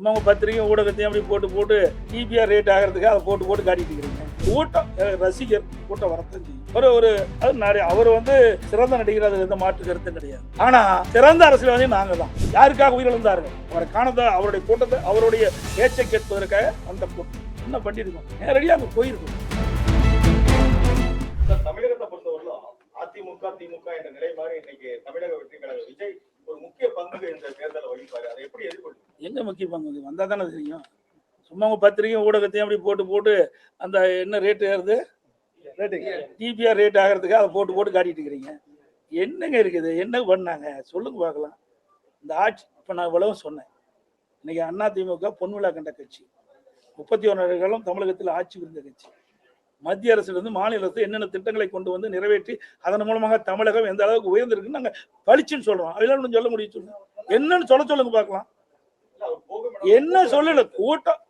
சும்மா உங்க பத்திரிகை ஊடகத்தையும் அப்படி போட்டு போட்டு டிபிஆர் ரேட் ஆகிறதுக்கு அதை போட்டு போட்டு காட்டிட்டு இருக்கிறீங்க. கூட்டம் ரசிகர் கூட்டம் வரத்தான் செய்யும். ஒரு ஒரு அது நிறைய அவர் வந்து சிறந்த நடிகர் அது எந்த மாற்று கருத்தும் கிடையாது. ஆனால் சிறந்த அரசியல்வாதி நாங்கள் தான் யாருக்காக உயிரிழந்தார்கள்? அவரை காணத அவருடைய கூட்டத்தை அவருடைய பேச்சை கேட்பதற்காக அந்த கூட்டம். என்ன பண்ணியிருக்கோம் நேரடியாக அங்கே போயிருக்கோம். தமிழகத்தை பொறுத்தவரையிலும் அதிமுக திமுக என்ற நிலை மாதிரி இன்னைக்கு தமிழக வெற்றி கழக விஜய் ஒரு முக்கிய பங்கு இந்த தேர்தலை வகிப்பாரு. அதை எப்படி எங்க முக்கிய பங்கு வந்தா தானே தெரியும்? சும்மா உங்க பத்திரிகை ஊடகத்தையும் அப்படி போட்டு போட்டு அந்த என்ன ரேட் ஏறுது? டிபிஆர் ரேட் ஆகிறதுக்கு அதை போட்டு போட்டு காட்டிட்டு இருக்கிறீங்க. என்னங்க இருக்குது? என்ன பண்ணாங்க? சொல்லுங்க பார்க்கலாம். இந்த ஆட்சி இப்போ நான் இவ்வளவு சொன்னேன். இன்னைக்கு அண்ணா திமுக பொன்விழா கண்ட கட்சி. முப்பத்தி ஒன்று காலம் தமிழகத்தில் ஆட்சி புரிந்த கட்சி. மத்திய அரசிலிருந்து மாநில அரசு என்னென்ன திட்டங்களை கொண்டு வந்து நிறைவேற்றி அதன் மூலமாக தமிழகம் எந்த அளவுக்கு உயர்ந்திருக்குன்னு நாங்கள் பளிச்சுன்னு சொல்றோம். அதெல்லாம் சொல்ல முடியும் சொல்லுங்க என்னன்னு சொல்ல சொல்லுங்க பார்க்கலாம் இல்ல, அவர் போகும் இடம் என்ன சொல்லல கூட்டம்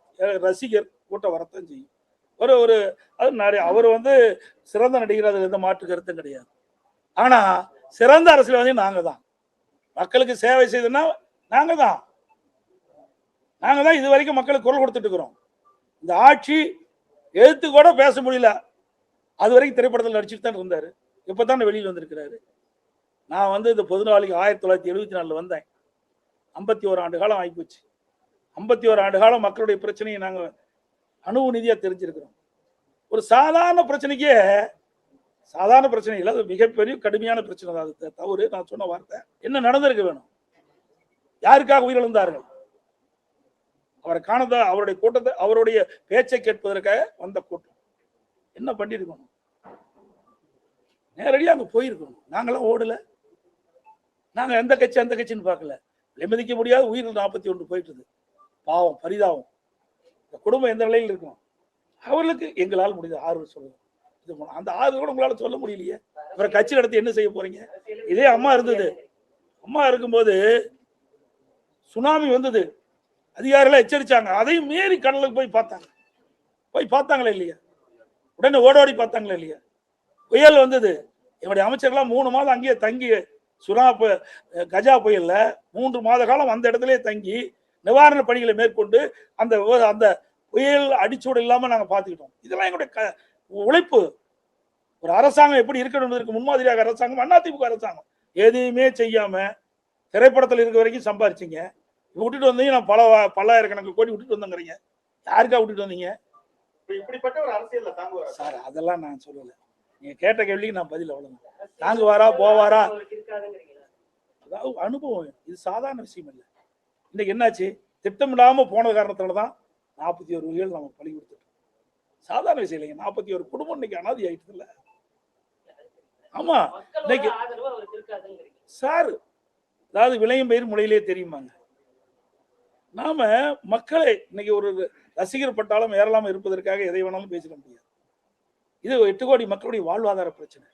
ரசிகர் கூட்டம் வரத்தான் செய்யும். ஒரு ஒரு அது நிறைய அவர் வந்து சிறந்த நடிகர் அதில் எந்த மாற்று கருத்தும் கிடையாது. ஆனா சிறந்த அரசியல்வாதி நாங்க தான். மக்களுக்கு சேவை செய்தோம்னா நாங்க தான். நாங்க தான் இது வரைக்கும் மக்களுக்கு குரல் கொடுத்துட்டு இருக்கிறோம். இந்த ஆட்சி எழுத்து கூட பேச முடியல. அது வரைக்கும் திரைப்படத்தில் நடிச்சுட்டு தான் இருந்தார். இப்போ தான் வெளியில் வந்திருக்கிறாரு. நான் வந்து இந்த பொதுநாளிக்கு ஆயிரத்தி தொள்ளாயிரத்தி எழுபத்தி நாலில் வந்தேன். ஐம்பத்தி ஒரு ஆண்டு காலம் ஆகிப்போச்சு ஐம்பத்தி ஓரு ஆண்டு காலம் மக்களுடைய பிரச்சனையை நாங்கள் அணு நிதியாக தெரிஞ்சிருக்கிறோம். ஒரு சாதாரண பிரச்சனைக்கே சாதாரண பிரச்சனை இல்லை அது மிகப்பெரிய கடுமையான பிரச்சனை தான். அது தவறு. நான் சொன்ன வார்த்தை. என்ன நடந்திருக்க வேணும்? யாருக்காக உயிரிழந்தார்கள்? அவரை காணத அவருடைய கூட்டத்தை அவருடைய பேச்சை கேட்பதற்காக வந்த கூட்டம். என்ன பண்ணியிருக்கணும் நேரடியாக அங்கே போயிருக்கணும். நாங்களாம் ஓடல. நாங்கள் எந்த கட்சி அந்த கட்சின்னு பார்க்கல. விலைமதிக்க முடியாத உயிர் நாற்பத்தி ஒன்று போயிட்டுது பாவம் பரிதாபம். இந்த குடும்பம் எந்த நிலையில் இருக்கும் அவர்களுக்கு எங்களால் முடிந்த ஆறுதல் சொல்லுங்க. இது அந்த ஆறுதல் கூட உங்களால் சொல்ல முடியலையே. அப்புறம் கட்சி நடத்தி என்ன செய்ய போறீங்க? இதே அம்மா இருந்தது. அம்மா இருக்கும்போது சுனாமி வந்தது. அதிகாரிகள் எச்சரிச்சாங்க. அதையும் மீறி கடலுக்கு போய் பார்த்தாங்க. போய் பார்த்தாங்களே இல்லையா? உடனே ஓடோடி பார்த்தாங்களே இல்லையா? புயல் வந்தது. என்னுடைய அமைச்சர்லாம் மூணு மாதம் அங்கேயே தங்கி சுறா பு- கஜா புயல்ல மூன்று மாத காலம் அந்த இடத்துலயே தங்கி நிவாரண பணிகளை மேற்கொண்டு அந்த அந்த புயல் அடிச்சூடு இல்லாம நாங்க பார்த்துக்கிட்டோம் இதெல்லாம் எங்களுடைய க- உழைப்பு. ஒரு அரசாங்கம் எப்படி இருக்கணும் என்பதற்கு முன்மாதிரியாக அரசாங்கம் அதிமுக அரசாங்கம். எதையுமே செய்யாம திரைப்படத்தில் இருக்க வரைக்கும் சம்பாரிச்சீங்க. விட்டுட்டு வந்தீங்க நான் பல பல்லாயிரக்கணக்கு கோடி விட்டுட்டு வந்தேங்கிறீங்க. யாருக்கா விட்டுட்டு வந்தீங்க? இப்ப இப்படிப்பட்ட ஒரு தாங்குவார்? சார் அதெல்லாம் நான் சொல்லல. நீங்க கேட்ட கேள்விக்கு நான் பதில் அவ்வளவுதான். தாங்குவாரா போவாரா? அதாவது அனுபவம் இது சாதாரண விஷயம் இல்லை. இன்னைக்கு என்னாச்சு? திட்டமிடாம போன காரணத்துல தான் நாற்பத்தி ஒரு உயிர்கள் நம்ம பழி கொடுத்துட்டோம். சாதாரண விஷயம் இல்லைங்க. நாற்பத்தி ஒரு குடும்பம் இன்னைக்கு அனாதி ஆயிடுது இல்ல. ஆமா. இன்னைக்கு சார் அதாவது விளையும் பயிர் முளையிலே தெரியுமாங்க? நாம மக்களை இன்னைக்கு ஒரு ரசிகர் பட்டாளம் ஏறலாம இருப்பதற்காக எதை வேணாலும் பேசிட முடியாது. இது எட்டு கோடி மக்களுடைய வாழ்வாதார பிரச்சனை.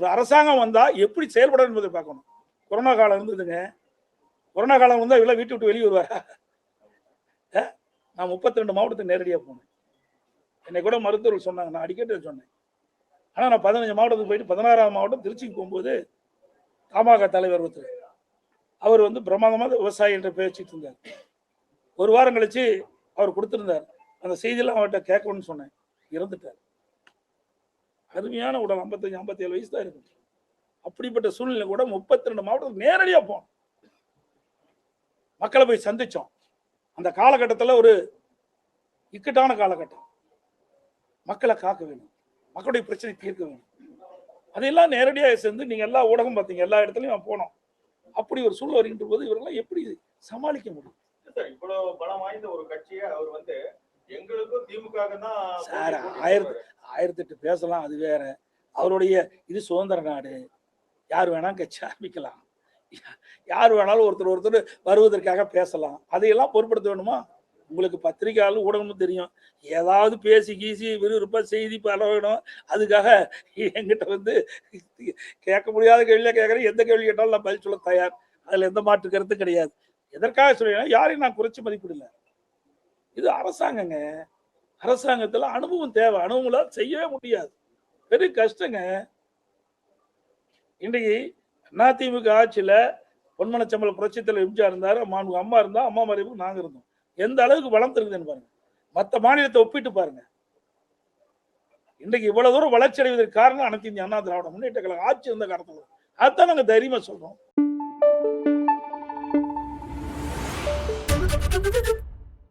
ஒரு அரசாங்கம் வந்தா எப்படி செயல்படும் என்பதை பார்க்கணும். கொரோனா காலம் இருந்ததுங்க. கொரோனா காலம் வந்தால் இவ்வளோ வீட்டு விட்டு வெளியே வருவாரா? நான் முப்பத்தி ரெண்டு மாவட்டத்துக்கு நேரடியாக போனேன். என்னை கூட மருத்துவர்கள் சொன்னாங்க. நான் அடிக்கடி சொன்னேன். ஆனால் நான் பதினஞ்சு மாவட்டத்துக்கு போயிட்டு பதினாறாம் மாவட்டம் திருச்சிக்கு போகும்போது தமாக தலைவர் ஒருத்தர். அவர் வந்து பிரமாதமாக விவசாயி என்று பேசிட்டு இருந்தார். ஒரு வாரம் கழிச்சு அவர் கொடுத்துருந்தார். அந்த செய்தியெல்லாம் அவர்கிட்ட கேட்கணும்னு சொன்னேன். இறந்துட்டார். அருமையான உடல். ஐம்பத்தஞ்சு ஐம்பத்தி ஏழு வயசு தான் இருக்கு. அப்படிப்பட்ட சூழ்நிலை கூட முப்பத்தி ரெண்டு மாவட்டத்துக்கு நேரடியாக போனோம். மக்களை போய் சந்திச்சோம். அந்த காலகட்டத்தில் ஒரு இக்கட்டான காலகட்டம். மக்களை காக்க வேணும். மக்களுடைய பிரச்சனை தீர்க்க வேணும். அதையெல்லாம் நேரடியாக சேர்ந்து நீங்க எல்லா ஊடகம் பார்த்தீங்க எல்லா இடத்துலையும் நான் போனோம். அப்படி ஒரு சூழ்நிலை வருகின்ற போது இவரெல்லாம் எப்படி சமாளிக்க முடியும்? சார் இவ்வளவு பலம் வாய்ந்த ஒரு கட்சியை அவர் வந்து எங்களுக்கும் திமுக தான் சார், ஆயிரத்து- போடுவாரு. ஆயிரத்தெட்டு பேசலாம் அது வேற. அவருடைய இது சுதந்திர நாடு. யார் வேணா கட்சி ஆரம்பிக்கலாம். யார் வேணாலும் ஒருத்தர் ஒருத்தர் வருவதற்காக பேசலாம். அதையெல்லாம் பொருட்படுத்த வேணுமா உங்களுக்கு பத்திரிகையாளர் ஊடகமும் தெரியும். ஏதாவது பேசி கீசி விறுவிறுப்பாக செய்தி பரவணும். அதுக்காக என்கிட்ட வந்து கேட்க முடியாத கேள்வியாக கேட்குறேன். எந்த கேள்வி கேட்டாலும் நான் பதில் சொல்ல தயார். அதில் எந்த மாற்று கருத்தும் கிடையாது. எதற்காக சொல்றேன்னா யாரையும் நான் குறைச்சி மதிப்பிடல. இது அரசாங்கங்க. அரசாங்கத்தில் அனுபவம் தேவை. அனுபவங்களால் செய்யவே முடியாது. பெரிய கஷ்டங்க. இன்றைக்கு அதிமுக ஆட்சியில பொன்மனச்சம்பள புரட்சித்தில் எம்ஜிஆர் இருந்தார் மாண்பு அம்மா இருந்தால் அம்மா மறைவுக்கு நாங்கள் இருந்தோம். எந்த அளவுக்கு வளர்ந்துருக்குதுன்னு பாருங்க. மற்ற மாநிலத்தை ஒப்பிட்டு பாருங்க. இன்றைக்கு இவ்வளவு தூரம் வளர்ச்சி அடைவதற்கு காரணம் அனைத்து இந்திய அண்ணா திராவிட முன்னேற்ற கழகம் ஆட்சி இருந்த காலத்துல. அதுதான் நாங்கள் தைரியமா சொல்றோம்.